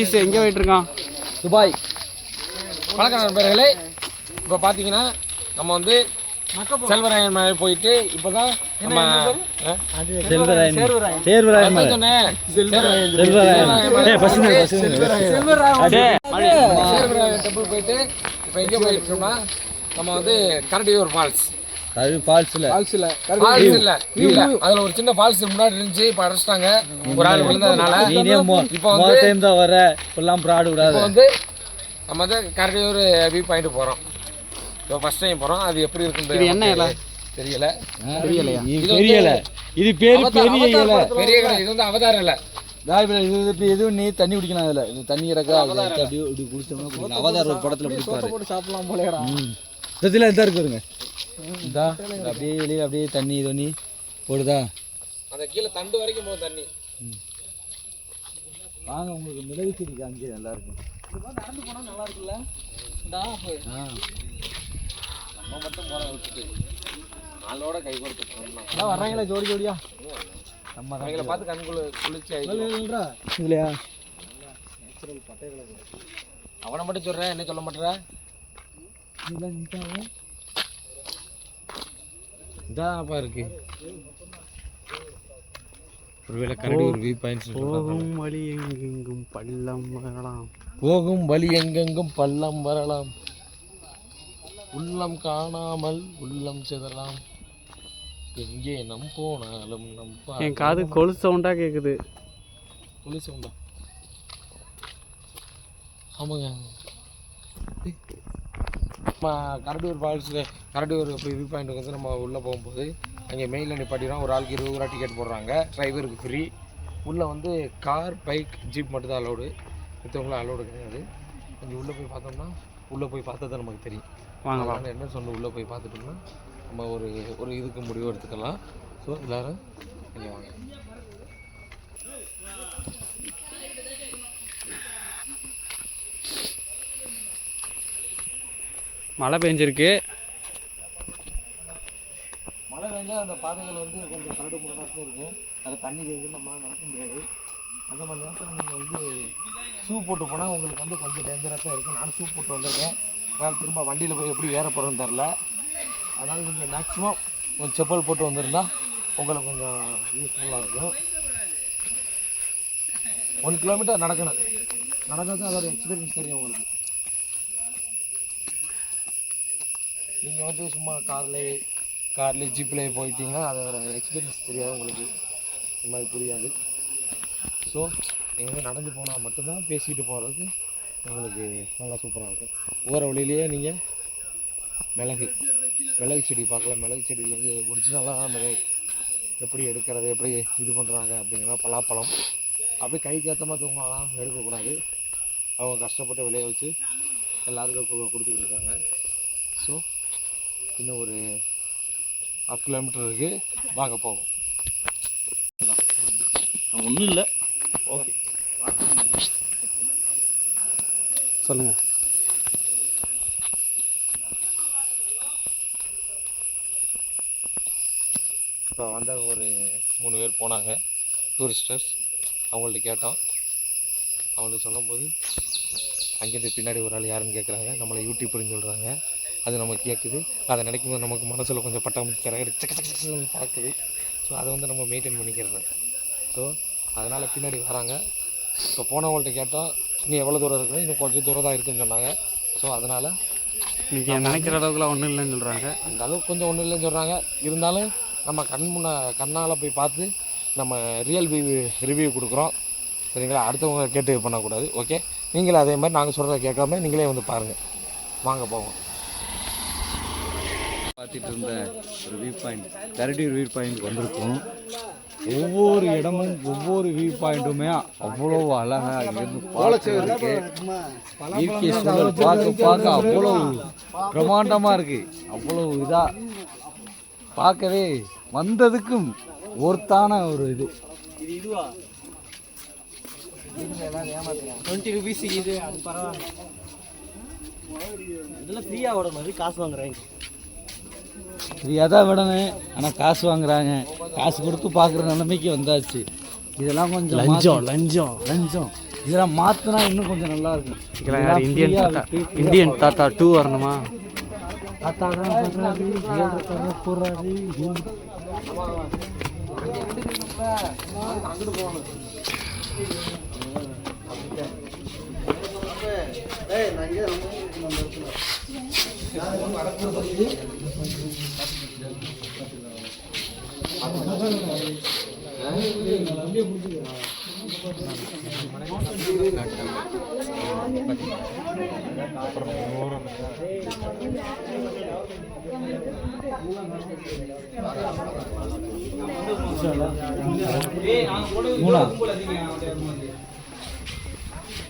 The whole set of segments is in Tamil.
ஈஸ் எங்கே போயிட்டு இருக்கான் துபாய். வணக்கம் நண்பர்களே. இப்போ பார்த்தீங்கன்னா நம்ம வந்து செல்வராயன் மலை போயிட்டு இப்போதான் நம்ம? செல்வராயன். செல்வராயன். சேர்வராயன் டெம்பிள் போயிட்டு இப்போ எங்கே போயிட்டு இருக்கோம்னா நம்ம வந்து கரடியூர் ஃபால்ஸ் அது ஃபால்ஸ்ல ஃபால்ஸ் இல்ல இல்ல அதுல ஒரு சின்ன ஃபால்ஸ் முன்னாடி இருந்துச்சு இப்போ அடைச்சிட்டாங்க. ஒரு ஆள் விழுந்ததுனால. நீனே இப்போ வந்து டைம் தான் வர இப்பெல்லாம் ப்ராடு விடாத. இப்போ வந்து நம்ம வந்து கரடியூர் வியூ பாயிண்ட் போறோம். இப்போ ஃபர்ஸ்ட் டைம் போறோம். அது எப்படி இருக்குன்னு இது என்ன இலை? தெரியல. தெரியலையா இது இது பேரு பெரிய இலை. பெரிய இது வந்து அவதாரம் இல்ல இது இப்போ எதுவும் நீ தண்ணி குடிக்கலாம் அதில். இது தண்ணி இறக்கா அது அப்படியே இப்படி குடிச்சோம்னா குடிக்கலாம். அவதார் ஒரு படத்தில் குடிப்பாரு. போட்டு சாப்பிடலாம் போலேடா இதில் இதாக இதா இது அப்படியே வெளியில் அப்படியே தண்ணி தண்ணி போடுதா? அந்த கீழே தண்டு வரைக்கும் போகும் தண்ணி. வாங்க உங்களுக்கு மிளகு செடி காமிக்க நல்லா இருக்கும் நடந்து போனா நல்லா இருக்குல்ல ஆ. நம்ம மட்டும் போற விட்டுட்டு. நாளோட கை கொடுத்து வர்றாங்களா? ஜோடி ஜோடியா? நம்ம அவங்கள பார்த்து கண்குள்ள குளிச்சு ஆயிடும் இல்லையா அவனை மட்டும் சொல்றேன் என்ன சொல்ல மாட்டேற? இதான்ப்பா இருக்கு. ஒருவேளை கரடி ஒரு வியூ பாயிண்ட்ஸ் போகும் வழி எங்கெங்கும் பள்ளம் வரலாம். போகும் வழி எங்கெங்கும் பள்ளம் வரலாம். உள்ளம் காணாமல் உள்ளம் சிதறலாம் எங்கே நம் போனாலும் நம் என் காது கொலுசு சவுண்டா கேக்குது. புலிஸ் உண்டா ஆமாங்க. நம்ம கரடியூர் ஃபால்ஸில் கரடியூர் வியூ பாயிண்ட் வந்து நம்ம உள்ளே போகும்போது அங்கே மெயிலில் நிப்பாட்டிடுறோம். ஒரு ஆளுக்கு இருபது ரூபா டிக்கெட் போடுறாங்க. டிரைவருக்கு ஃப்ரீ உள்ளே வந்து கார் பைக் ஜீப் மட்டும் தான் அலோடு மற்றவங்களும் அலோடு கிடையாது. கொஞ்சம் உள்ளே போய் பார்த்தோம்னா உள்ளே போய் பார்த்தா தான் நமக்கு தெரியும். வாங்க என்ன சொன்ன உள்ளே போய் பார்த்துட்டோம்னா நம்ம ஒரு ஒரு இதுக்கு முடிவு எடுத்துக்கலாம். ஸோ எல்லாரும் இங்கே வாங்க. மழை பெஞ்சிருக்கு. மழை பெஞ்சா அந்த பாதைகள் வந்து கொஞ்சம் கரடு முரடாக இருக்கும். அது தண்ணி தேங்கி நம்ம நடக்க முடியாது. அந்த மாதிரி நேரத்தில் நீங்கள் வந்து ஷூ போட்டு போனால் உங்களுக்கு வந்து கொஞ்சம் டேஞ்சராக தான் இருக்கும். நான் ஷூ போட்டு வந்திருக்கேன். அதனால் திரும்ப வண்டியில் போய் எப்படி ஏற போகிறோன்னு தெரில அதனால் நீங்கள் மேக்ஸிமம் கொஞ்சம் செப்பல் போட்டு வந்திருந்தால் உங்களுக்கு கொஞ்சம் யூஸ்ஃபுல்லாக இருக்கும். ஒன் கிலோமீட்டர் நடக்கணும். நடக்கிறது தான் அதோட எக்ஸ்பீரியன்ஸ் தெரியும் உங்களுக்கு. நீங்கள் வந்து சும்மா கார்லேயே கார்லேயே ஜீப்லேயே போயிட்டீங்கன்னா அதோட எக்ஸ்பீரியன்ஸ் தெரியாது உங்களுக்கு. இந்த மாதிரி புரியாது. ஸோ நீங்கள் வந்து நடந்து போனால் மட்டும்தான் பேசிக்கிட்டு போகிறதுக்கு உங்களுக்கு நல்லா சூப்பராக இருக்கும். போகிற வழியிலேயே நீங்கள் மிளகு மிளகு செடி பார்க்கலாம். மிளகு செடியிலேருந்து ஒரிஜினலாக மிளகு எப்படி எடுக்கிறது எப்படி இது பண்ணுறாங்க அப்படிங்கிற பலாப்பழம். அப்படியே கைக்கு ஏற்ற மாதிரி தூங்கலாம் எடுக்கக்கூடாது. அவங்க கஷ்டப்பட்டு விளைய வச்சு எல்லாருக்கும் கொடுத்துக்கிட்டு இருக்காங்க. ஸோ இன்னும் ஒரு ஹாஃப் கிலோமீட்டர் இருக்குது வாங்க போவோம். ஒன்றும் இல்லை. சொல்லுங்க. இப்போ வந்த ஒரு மூணு பேர் போனாங்க. டூரிஸ்டர்ஸ் அவங்கள்ட்ட கேட்டோம். அவங்கள்ட்ட சொல்லும்போது அங்கேருந்து பின்னாடி ஒரு ஆள் யாருன்னு கேட்குறாங்க நம்மளை யூடியூப்னு சொல்கிறாங்க அது நமக்கு கேட்குது அதை நினைக்கும் போது நமக்கு மனசில் கொஞ்சம் பட்டாமூச்சி கரகடி சக்க சக்க சக்கன்னு பார்க்குது. ஸோ அதை வந்து நம்ம மெயின்டைன் பண்ணிக்கிறது. ஸோ அதனால் பின்னாடி வராங்க. இப்போ போனவங்கள்ட்ட கேட்டோம் இன்னும் எவ்வளோ தூரம் இருக்குன்னு இன்னும் கொஞ்சம் தூரம் தான் இருக்குன்னு சொன்னாங்க. ஸோ அதனால் இன்னைக்கு நினைக்கிற அளவுக்குலாம் ஒன்றும் இல்லைன்னு சொல்றாங்க. அந்த அளவுக்கு கொஞ்சம் ஒன்றும் இல்லைன்னு சொல்கிறாங்க இருந்தாலும் நம்ம கண் முன்ன கண்ணால் போய் பார்த்து நம்ம ரியல் ரிவ்யூ ரிவ்யூ கொடுக்குறோம். சரிங்களா? அடுத்தவங்க கேட்டு பண்ணக்கூடாது. ஓகே நீங்களும் அதே மாதிரி நாங்கள் சொல்கிறத கேட்காம நீங்களே வந்து பாருங்கள் வாங்க போவோம். பார்த்துட்டு இருந்த ஒரு view point Karadiyur view point வந்திருக்கோம். ஒவ்வொரு இடமும் ஒவ்வொரு வியூ பாயிண்ட்டுமே அவ்வளோ அழகாக இருந்து பார்க்கறதுக்கு இயற்கை சூழல் பார்க்க பார்க்க அவ்வளோ பிரமாண்டமாக இருக்கு. அவ்வளோ இதாக பார்க்கவே வந்ததுக்கும் ஒருத்தான ஒரு இது. டுவெண்ட்டி ருபீஸ் இது அது பரவாயில்ல. இதெல்லாம் ஃப்ரீயாக விட மாதிரி காசு வாங்குறாங்க ஃப்ரீயாக தான் விடணும் ஆனால் காசு வாங்குறாங்க. காசு கொடுத்து பார்க்குற நிலைமைக்கு வந்தாச்சு. இதெல்லாம் கொஞ்சம் லஞ்சம் லஞ்சம். லஞ்சம். இதெல்லாம் மாற்றினா இன்னும் கொஞ்சம் நல்லா இருக்கும். இந்தியன் தாத்தா இந்தியன் தாத்தா டூ வரணுமா? தாத்தா தான் சொல்றாரு ஏழு தர போறாரு மூணா?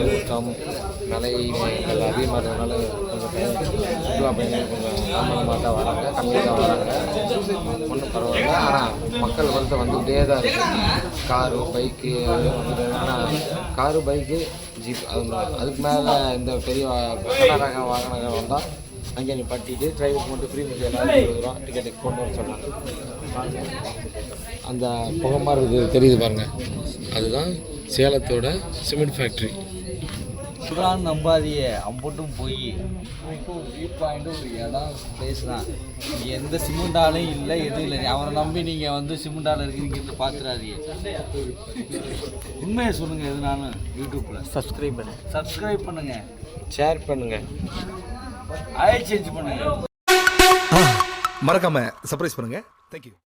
இருக்கும் பாயிண்ட் லீவுனால அதிகமாக இருந்ததுனால கொஞ்சம் சுற்றுலா பயணிகள் கொஞ்சம் தாமதமாக தான் வராங்க கம்மியாக தான் வராங்க ஒன்றும் பரவாயில்ல ஆனால் மக்கள் வந்து வந்துகிட்டே தான் இருக்கு காரு பைக்கு ஆனால் காரு பைக்கு ஜீப் அது அதுக்கு மேலே இந்த பெரிய வா- கனரக வாகனங்கள் வந்தால் அங்கே நிப்பாட்டிட்டு டிரைவருக்கு மட்டும் ஃப்ரீ பஸ் எல்லாரும் இருபது ரூபா டிக்கெட்டுக்கு கொண்டு வர சொன்னாங்க. அந்த புகமாக இருக்குது தெரியுது பாருங்க. அதுதான் சேலத்தோட சிமெண்ட் ஃபேக்ட்ரி சொல்கிறான்னு நம்பாதியே அம்பட்டும் போய் வியூ பாயிண்ட்டு ஒரு இடம் பிளேஸ் தான் இங்க எந்த சிமெண்டாலும் இல்லை எதுவும் இல்லை. அவனை நம்பி நீங்கள் வந்து சிமெண்டால் இருக்கிறீங்க பார்த்துடாதீங்க உண்மையை சொல்லுங்கள் எதுனாலும் யூடியூப்பில் சப்ஸ்கிரைப் பண்ணு. சப்ஸ்கிரைப் பண்ணுங்கள் ஷேர் பண்ணுங்க. ஆயில் சேஞ்ச் பண்ணுங்க மறக்காம சர்ப்ரைஸ் பண்ணுங்க. தேங்க்யூ